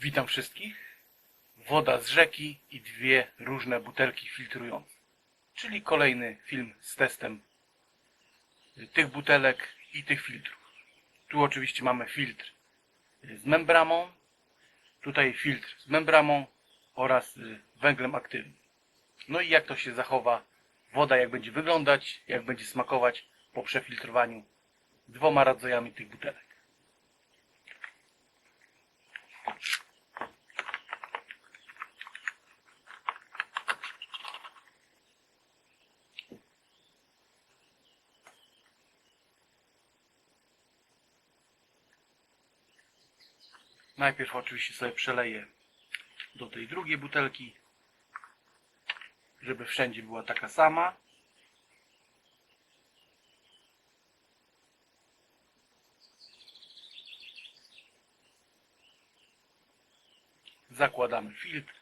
Witam wszystkich. Woda z rzeki i dwie różne butelki filtrujące. Czyli kolejny film z testem tych butelek i tych filtrów. Tu oczywiście mamy filtr z membramą, tutaj filtr z membramą oraz węglem aktywnym. No i jak to się zachowa woda, jak będzie wyglądać, jak będzie smakować po przefiltrowaniu dwoma rodzajami tych butelek. Najpierw oczywiście sobie przeleję do tej drugiej butelki, żeby wszędzie była taka sama. Zakładamy filtr.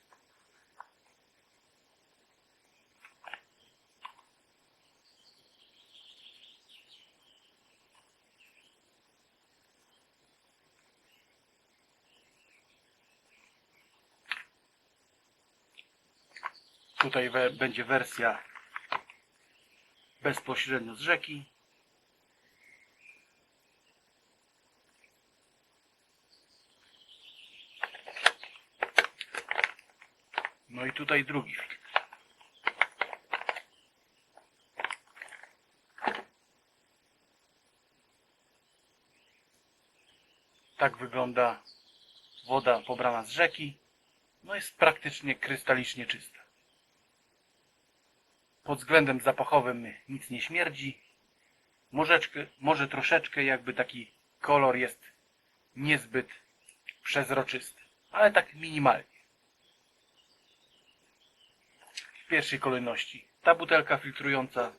Tutaj we, będzie wersja bezpośrednio z rzeki. No i tutaj drugi. Tak wygląda woda pobrana z rzeki. No jest praktycznie krystalicznie czysta. Pod względem zapachowym nic nie śmierdzi. Możeczkę, może troszeczkę jakby taki kolor jest niezbyt przezroczysty, ale tak minimalnie. W pierwszej kolejności ta butelka filtrująca.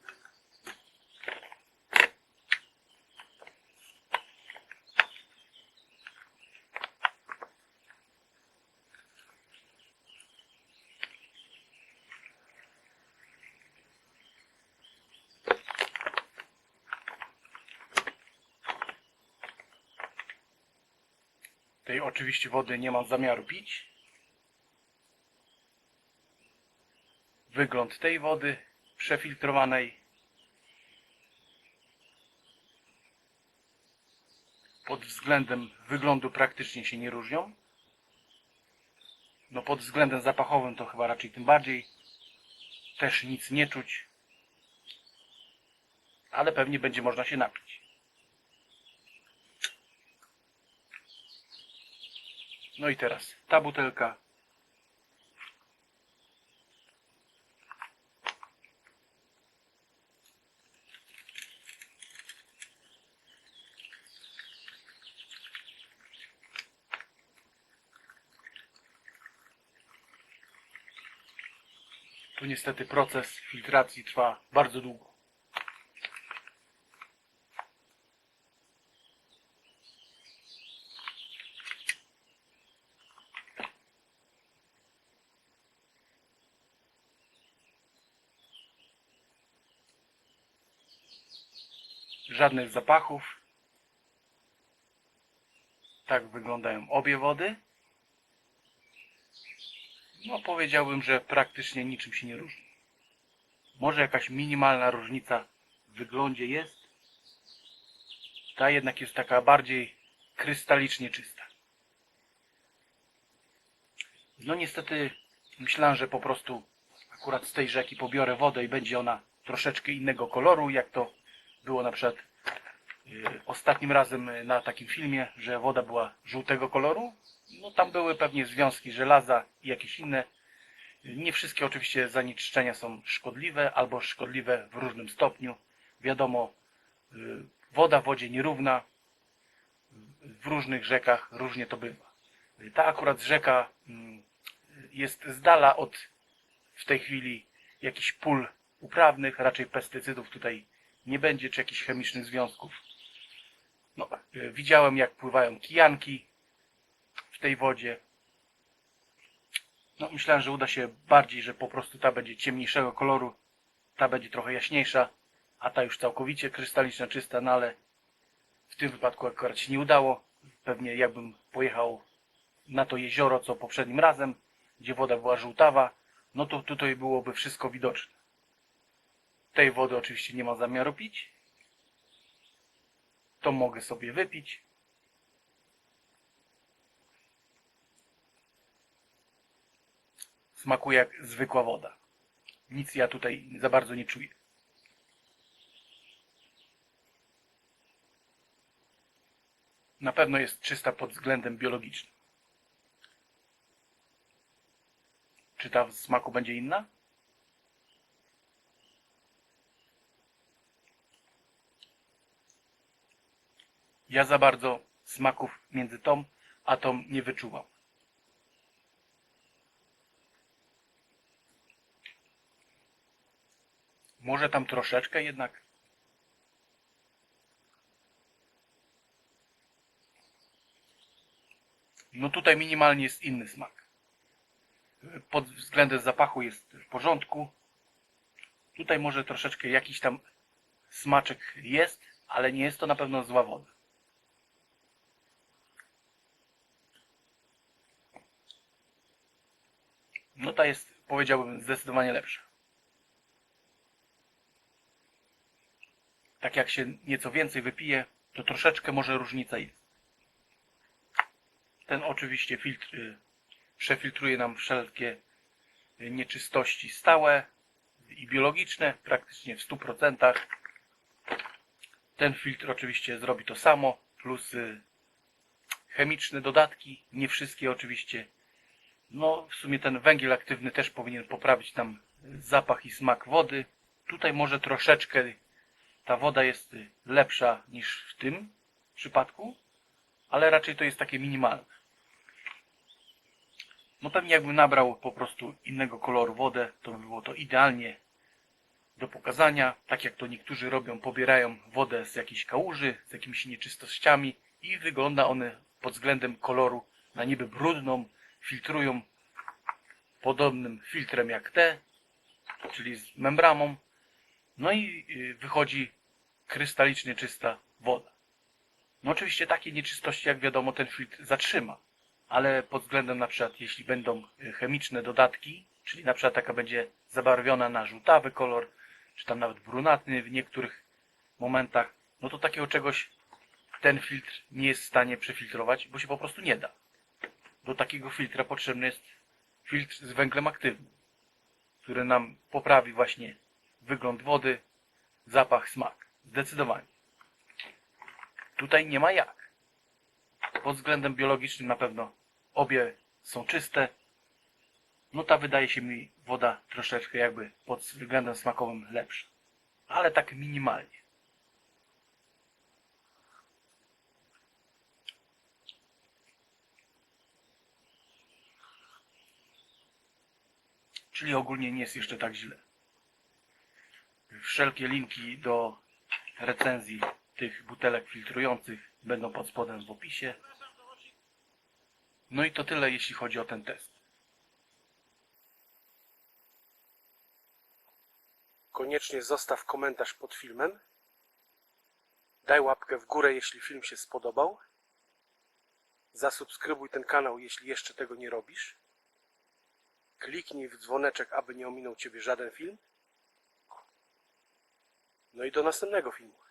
Tej oczywiście wody nie mam zamiaru pić. Wygląd tej wody przefiltrowanej. Pod względem wyglądu praktycznie się nie różnią. No pod względem zapachowym to chyba raczej tym bardziej. Też nic nie czuć. Ale pewnie będzie można się napić. No i teraz ta butelka. Tu niestety proces filtracji trwa bardzo długo. Żadnych zapachów. Tak wyglądają obie wody. No powiedziałbym, że praktycznie niczym się nie różni. Może jakaś minimalna różnica w wyglądzie jest. Ta jednak jest taka bardziej krystalicznie czysta. No niestety myślałem, że po prostu akurat z tej rzeki pobiorę wodę i będzie ona troszeczkę innego koloru, jak to było na przykład ostatnim razem y, na takim filmie, że woda była żółtego koloru. No tam były pewnie związki żelaza i jakieś inne. Y, Nie wszystkie oczywiście zanieczyszczenia są szkodliwe albo szkodliwe w różnym stopniu. Wiadomo, y, woda w wodzie nierówna. W różnych rzekach różnie to bywa. Y, Ta akurat rzeka mm, jest z dala od w tej chwili jakichś pól uprawnych, raczej pestycydów tutaj nie będzie, czy jakichś chemicznych związków. No, y, widziałem jak pływają kijanki w tej wodzie. No, myślałem, że uda się bardziej, że po prostu ta będzie ciemniejszego koloru, ta będzie trochę jaśniejsza, a ta już całkowicie krystaliczna, czysta, no ale w tym wypadku akurat się nie udało. Pewnie jakbym pojechał na to jezioro, co poprzednim razem, gdzie woda była żółtawa, no to tutaj byłoby wszystko widoczne. Tej wody oczywiście nie ma zamiaru pić. To mogę sobie wypić. Smakuje jak zwykła woda. Nic ja tutaj za bardzo nie czuję. Na pewno jest czysta pod względem biologicznym. Czy ta w smaku będzie inna? Ja za bardzo smaków między tą a tą nie wyczuwam. Może tam troszeczkę jednak. No tutaj minimalnie jest inny smak. Pod względem zapachu jest w porządku. Tutaj może troszeczkę jakiś tam smaczek jest, ale nie jest to na pewno zła woda. No ta jest, powiedziałbym, zdecydowanie lepsza. Tak jak się nieco więcej wypije, to troszeczkę może różnica jest. Ten oczywiście filtr y, przefiltruje nam wszelkie y, nieczystości stałe i biologiczne, praktycznie w 100%. Ten filtr oczywiście zrobi to samo, plus y, chemiczne dodatki, nie wszystkie oczywiście. No, w sumie ten węgiel aktywny też powinien poprawić nam zapach i smak wody. Tutaj może troszeczkę ta woda jest lepsza niż w tym przypadku, ale raczej to jest takie minimalne. No pewnie jakbym nabrał po prostu innego koloru wodę, to by było to idealnie do pokazania. Tak jak to niektórzy robią, pobierają wodę z jakiejś kałuży, z jakimiś nieczystościami i wygląda one pod względem koloru na niby brudną, filtrują podobnym filtrem jak te, czyli z membramą. No i y, wychodzi krystalicznie czysta woda. No oczywiście takie nieczystości, jak wiadomo, ten filtr zatrzyma, ale pod względem na przykład, jeśli będą y, chemiczne dodatki, czyli na przykład taka będzie zabarwiona na żółtawy kolor, czy tam nawet brunatny w niektórych momentach, no to takiego czegoś ten filtr nie jest w stanie przefiltrować, bo się po prostu nie da. Do takiego filtra potrzebny jest filtr z węglem aktywnym, który nam poprawi właśnie wygląd wody, zapach, smak. Zdecydowanie. Tutaj nie ma jak. Pod względem biologicznym na pewno obie są czyste. No ta wydaje się mi woda troszeczkę jakby pod względem smakowym lepsza. Ale tak minimalnie. Czyli ogólnie nie jest jeszcze tak źle. Wszelkie linki do recenzji tych butelek filtrujących będą pod spodem w opisie. No i to tyle, jeśli chodzi o ten test. Koniecznie zostaw komentarz pod filmem. Daj łapkę w górę, jeśli film się spodobał. Zasubskrybuj ten kanał, jeśli jeszcze tego nie robisz. Kliknij w dzwoneczek, aby nie ominął Ciebie żaden film. No i do następnego filmu.